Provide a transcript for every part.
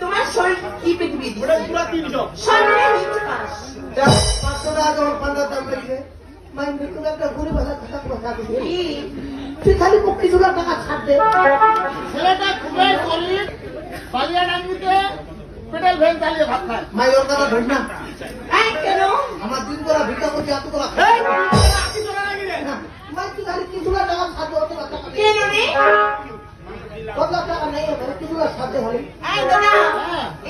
তোমার শরীর কি পৃথিবী? ওটা পুরা তিনশো শরীরে মিথ্যে পাস পাঁচশো টাকা তোমার পান্ডার দাম লেগেছে মাইন তুমি একটা গরিব হাজার কথা কথা তুই খালি পক্ষী জোড়া টাকা ছাড় দে। ছেলেটা খুবই গরিব বালিয়া ডাঙ্গিতে পেটেল ভ্যান চালিয়ে ভাত খায়। মাই ওর কথা ধর না। কেন? আমার দিন করা কত টাকা নেই ওখানে কি জোড়া ছাড় দে এই দাদা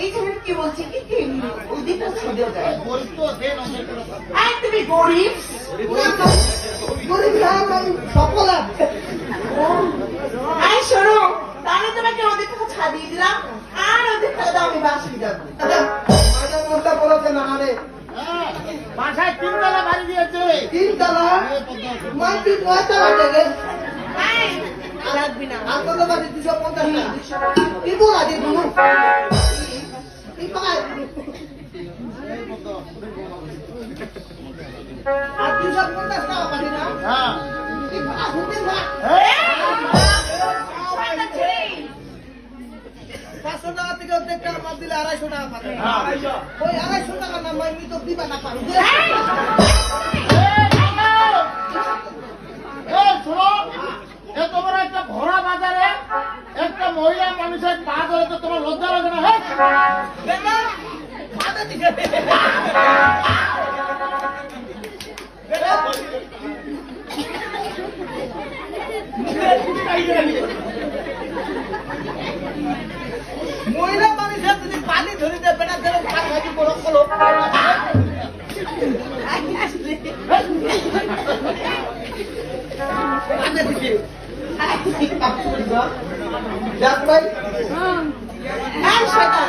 এই ছেলে কি বলছে কি কি? উদিত ছেড়ে দেয় গরিব তো দে নজর করে খাবে। এই তুমি গরিব। গরিব না মাই সফল এই শোনো তাহলে তোমাকে ওদের টাকা ছাড়িয়ে দিলাম। আর ওদের দাও আমি বাসি যাব। মনটা বলছে না রে। হ্যাঁ, বাসায় তিনতলা বাড়ি দিয়েছে। তিন টাকা এই পদ্মা। মাই তুই কয় টাকা দেবে এই লাগবি না। আপনাদের বাড়ি দুশো পঞ্চাশ টাকা কি বলা দিয়ে তুমি আর দুশো পঞ্চাশ টাকা পাবি না? হ্যাঁ। না পাঁচশো টাকা থেকে অর্ধেক টাকা বাদ দিলে আড়াইশো টাকা পাবে। হ্যাঁ। ওই আড়াইশো টাকা না মাই তো দিবা না পারো মহিলা মানুষের যদি পানি ধরে দেবে না দেবে খাই বড় কলো যাক ভাই। এই শয়তান,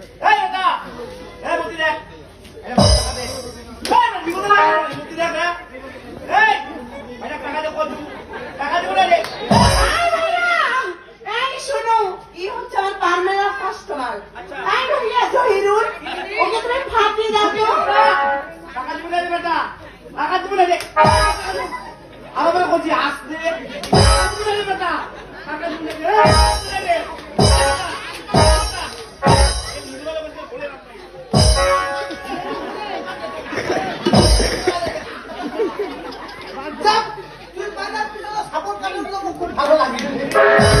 পার্মানেন্ট কাস্টমার। এই ভাইয়া, জহিরুল, ওকে তুমি ফাটিয়ে দাও ভালো লাগে